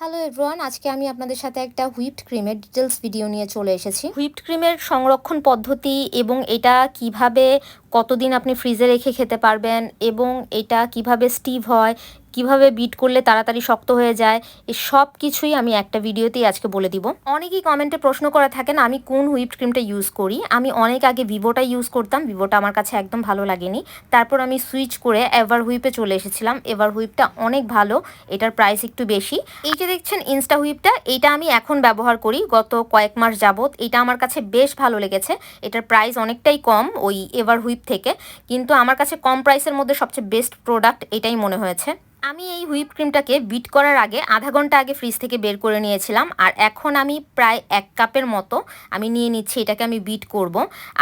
Hello everyone আজকে আমি আপনাদের সাথে একটা হুইপড ক্রিমের ডিটেলস ভিডিও নিয়ে চলে এসেছি। হুইপড ক্রিমের সংরক্ষণ পদ্ধতি এবং এটা কীভাবে কতদিন আপনি ফ্রিজে রেখে খেতে পারবেন এবং এটা কীভাবে স্টিভ হয় কীভাবে বিট করলে তাড়াতাড়ি শক্ত হয়ে যায় এই সব কিছুই আমি একটা ভিডিওতেই আজকে বলে দিব। অনেকেই কমেন্টে প্রশ্ন করে থাকেন, আমি কোন হুইপড ক্রিমটা ইউজ করি? আমি অনেক আগে ভিভোটা ইউজ করতাম, ভিভোটা আমার কাছে একদম ভালো লাগেনি। তারপর আমি সুইচ করে এভার হুইপে চলে এসেছিলাম। এভার হুইপটা অনেক ভালো, এটার প্রাইস একটু বেশি। এই যে দেখছেন ইনস্টা হুইপটা এটা আমি এখন ব্যবহার করি, গত কয়েক মাস যাবত এটা আমার কাছে বেশ ভালো লেগেছে, এটার প্রাইস অনেকটাই কম ওই এভার হুইপ থেকে, কিন্তু আমার কাছে কম প্রাইসের মধ্যে সবচেয়ে বেস্ট প্রোডাক্ট এটাই মনে হয়েছে। আমি এই হুইপ ক্রিমটাকে বিট করার আগে আধা ঘণ্টা আগে ফ্রিজ থেকে বের করে নিয়েছিলাম, আর এখন আমি প্রায় এক কাপের মতো আমি নিয়ে নিচ্ছি, এটাকে আমি বিট করব।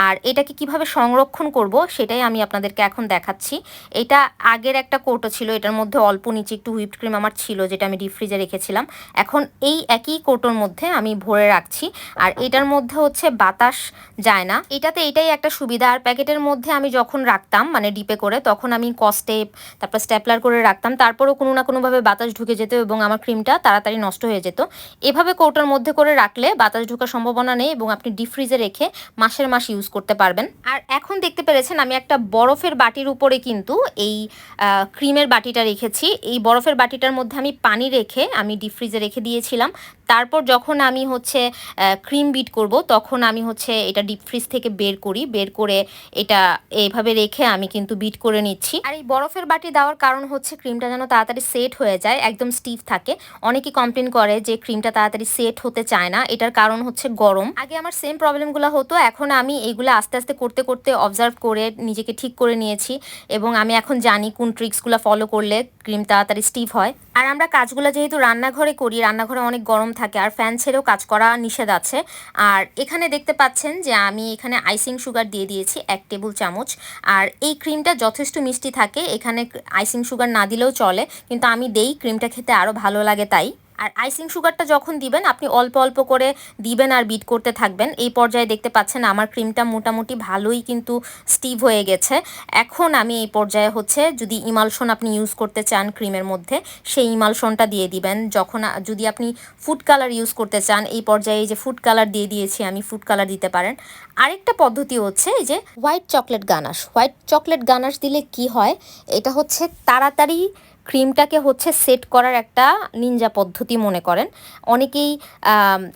আর এটাকে কীভাবে সংরক্ষণ করব সেটাই আমি আপনাদেরকে এখন দেখাচ্ছি। এটা আগের একটা কোটো ছিল, এটার মধ্যে অল্প নিচে একটু হুইপ ক্রিম আমার ছিল, যেটা আমি ডিপ ফ্রিজে রেখেছিলাম। এখন এই একই কোটোর মধ্যে আমি ভরে রাখছি, আর এটার মধ্যে হচ্ছে বাতাস যায় না। এটাতে এটাই একটা সুবিধা, আর প্যাকেটের মধ্যে আমি যখন রাখতাম মানে ডিপে করে, তখন আমি কস্টেপ, তারপর স্ট্যাপলার করে রাখতাম তারপরেও কোনো না কোনোভাবে বাতাস ঢুকে যেত এবং আমার ক্রিমটা তাড়াতাড়ি নষ্ট হয়ে যেত। এভাবে কৌটার মধ্যে করে রাখলে বাতাস ঢোকার সম্ভাবনা নেই এবং আপনি ডিপ ফ্রিজে রেখে মাসের মাস ইউজ করতে পারবেন। আর এখন দেখতে পেরেছেন আমি একটা বরফের বাটির উপরে কিন্তু এই ক্রিমের বাটিটা রেখেছি। এই বরফের বাটিটার মধ্যে আমি পানি রেখে আমি ডিপ ফ্রিজে রেখে দিয়েছিলাম। তারপর যখন আমি হচ্ছে ক্রিম বিট করব, তখন আমি হচ্ছে এটা ডিপ ফ্রিজ থেকে বের করি, বের করে এটা এইভাবে রেখে আমি কিন্তু বিট করে নিচ্ছি। আর এই বরফের বাটি দেওয়ার কারণ হচ্ছে ক্রিমটা যেন তাড়াতাড়ি সেট হয়ে যায়, একদম স্টিফ থাকে। অনেকেই কমপ্লেন করে যে ক্রিমটা তাড়াতাড়ি সেট হতে চায় না, এটার কারণ হচ্ছে গরম। আগে আমার সেম প্রবলেমগুলো হতো, এখন আমি এইগুলো আস্তে আস্তে করতে করতে অবজার্ভ করে নিজেকে ঠিক করে নিয়েছি এবং আমি এখন জানি কোন ট্রিক্সগুলো ফলো করলে ক্রিম তাড়াতাড়ি স্টিফ হয়। আর আমরা কাজগুলো যেহেতু রান্নাঘরে করি, রান্নাঘরে অনেক গরম থাকে আর ফ্যান ছেড়েও কাজ করা নিষেধ আছে। আর এখানে দেখতে পাচ্ছেন যে আমি এখানে আইসিং সুগার দিয়ে দিয়েছি এক টেবিল চামচ। আর এই ক্রিমটা যথেষ্ট মিষ্টি থাকে, এখানে আইসিং সুগার না দিলেও চলে, কিন্তু আমি দেই, ক্রিমটা খেতে আরও ভালো লাগে তাই। আর আইসিং সুগারটা যখন দিবেন, আপনি অল্প অল্প করে দিবেন আর বিট করতে থাকবেন। এই পর্যায়ে দেখতে পাচ্ছেন আমার ক্রিমটা মোটামুটি ভালোই কিন্তু স্টিভ হয়ে গেছে। এখন আমি এই পর্যায়ে হচ্ছে যদি ইমালশন আপনি ইউজ করতে চান ক্রিমের মধ্যে, সেই ইমালশনটা দিয়ে দিবেন। যখন যদি আপনি ফুড কালার ইউজ করতে চান, এই পর্যায়ে এই যে ফুড কালার দিয়ে দিয়েছি আমি ফুড কালার দিতে পারেন। আরেকটা পদ্ধতি হচ্ছে এই যে white chocolate ganache. White chocolate ganache দিলে কি হয়? এটা হচ্ছে তাড়াতাড়ি ক্রিমটাকে হচ্ছে সেট করার একটা নিনজা পদ্ধতি মনে করেন। অনেকেই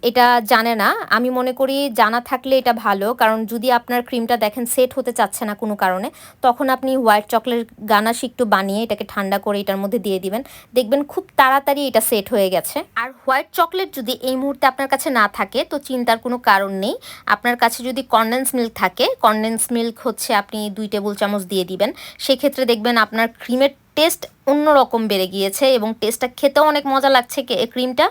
এটা জানে না। আমি মনে করি জানা থাকলে এটা ভালো, কারণ যদি আপনার ক্রিমটা দেখেন সেট হতে চাচ্ছে না কোনো কারণে, তখন আপনি হোয়াইট চকলেট গানাশ একটু বানিয়ে এটাকে ঠান্ডা করে এটার মধ্যে দিয়ে দিবেন। দেখবেন খুব তাড়াতাড়ি এটা সেট হয়ে গেছে। আর হোয়াইট চকলেট যদি এই মুহূর্তে আপনার কাছে না থাকে, তো চিন্তার কোনো কারণ নেই। আপনার কাছে যদি কন্ডেন্স মিল্ক থাকে, কন্ডেন্স মিল্ক হচ্ছে আপনি দুই টেবিল চামচ দিয়ে দিবেন। সেক্ষেত্রে দেখবেন আপনার ক্রিমের টেস্ট অন্যরকম বেড়ে গিয়েছে এবং টেস্টটা খেতেও অনেক মজা লাগছে ক্রিমটা।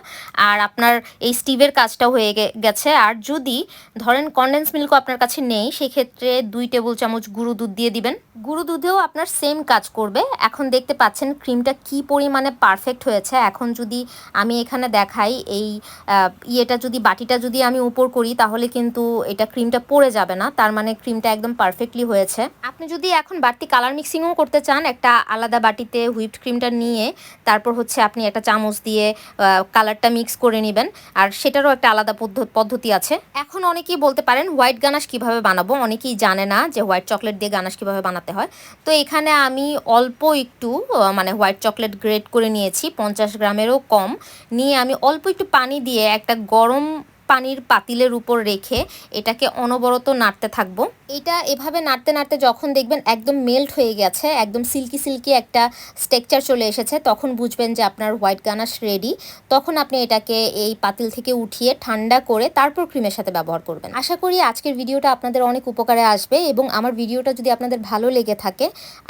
আর আপনার এই স্টিভের কাজটা হয়ে গেছে। আর যদি ধরেন কন্ডেন্স মিল্কও আপনার কাছে নেই, সেক্ষেত্রে দুই টেবিল চামচ গুঁড়ো দুধ দিয়ে দিবেন। গুঁড়ো দুধেও আপনার সেম কাজ করবে। এখন দেখতে পাচ্ছেন ক্রিমটা কি পরিমাণে পারফেক্ট হয়েছে। এখন যদি আমি এখানে দেখাই এই ইয়েটা যদি, বাটিটা যদি আমি উপর করি, তাহলে কিন্তু এটা ক্রিমটা পড়ে যাবে না। তার মানে ক্রিমটা একদম পারফেক্টলি হয়েছে। আপনি যদি এখন বাড়তি কালার মিক্সিংও করতে চান, একটা আলাদা বাটিতে হুইপড ক্রিমটা নিয়ে তারপর হচ্ছে আপনি একটা চামচ দিয়ে কালারটা মিক্স করে নেবেন। আর সেটারও একটা আলাদা পদ্ধতি আছে। এখন অনেকেই বলতে পারেন হোয়াইট গানাশ কীভাবে বানাবো? অনেকেই জানে না যে হোয়াইট চকলেট দিয়ে গানাশ কীভাবে বানাতে হয়। তো এখানে আমি অল্প একটু মানে হোয়াইট চকলেট গ্রেড করে নিয়েছি, পঞ্চাশ গ্রামেরও কম। নিয়ে আমি অল্প একটু পানি দিয়ে একটা গরম পানির পাতিলের উপর রেখে এটাকে অনবরত নাড়তে থাকব। এটা এভাবে নাড়তে নাড়তে যখন দেখবেন একদম মেল্ট হয়ে গেছে, একদম সিল্কি সিল্কি একটা স্টেকচার চলে এসেছে, তখন বুঝবেন যে আপনার হোয়াইট গানাশ রেডি তখন আপনি এটাকে এই পাতিল থেকে উঠিয়ে ঠান্ডা করে তারপর ক্রিমের সাথে ব্যবহার করবেন। আশা করি আজকের ভিডিওটা আপনাদের অনেক উপকারে আসবে এবং আমার ভিডিওটা যদি আপনাদের ভালো লেগে থাকে,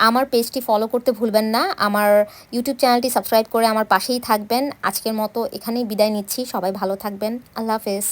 আমার পেজটি ফলো করতে ভুলবেন না। আমার ইউটিউব চ্যানেলটি সাবস্ক্রাইব করে আমার পাশেই থাকবেন। আজকের মতো এখানেই বিদায় নিচ্ছি। সবাই ভালো থাকবেন। আল্লাহ হাফেজ।